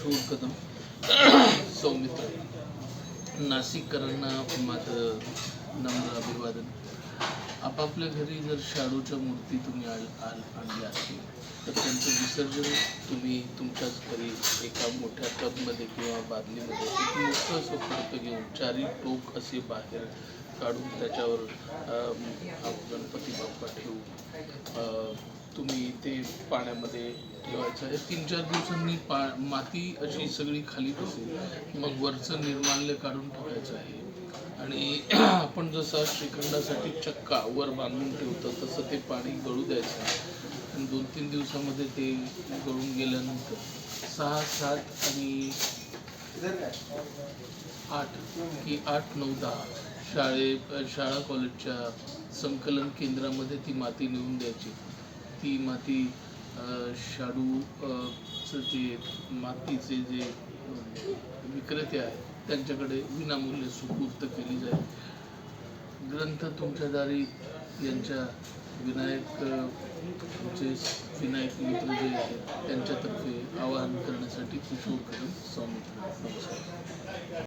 किशोर कदम सौमित्र नाशिककरांना माझं नम्र अभिवादन. आपापल्या घरी जर शाडूच्या मूर्ती तुम्ही आल आल आणल्या असतील तर त्यांचं विसर्जन तुम्ही तुमच्याच घरी एका मोठ्या टबमध्ये किंवा बादलीमध्ये एक मोठं असं फडकं घेऊन चारी टोक असे बाहेर काढून त्याच्यावर गणपती बाप्पा ठेवू पाण्यामध्ये ठेवायचं. आहे तीन चार दिवसांनी पा माती अशी सगळी खाली बसेल. मग वरचं निर्माल्य काढून टाकायचं आहे. आणि आपण जसा श्रीखंडासाठी चक्का वर बांधून ठेवतो तसं ते पाणी गळू द्यायचं. आणि दोन तीन दिवसामध्ये ते गळून गेल्यानंतर सहा सात आणि आठ की आठ नऊ दहा शाळे शाळा कॉलेजच्या संकलन केंद्रामध्ये ती माती नेऊन द्यायची. ती माती शाडूचं शाडू जे मातीचे जे विक्रेते आहेत त्यांच्याकडे विनामूल्य सुपूर्त केली जाईल. ग्रंथ तुमच्या दारी यांच्या विनायक अ, तुमचे विनायक मित्र जे आहेत त्यांच्यातर्फे आवाहन करण्यासाठी किशोर कदम स्वामी. नमस्कार.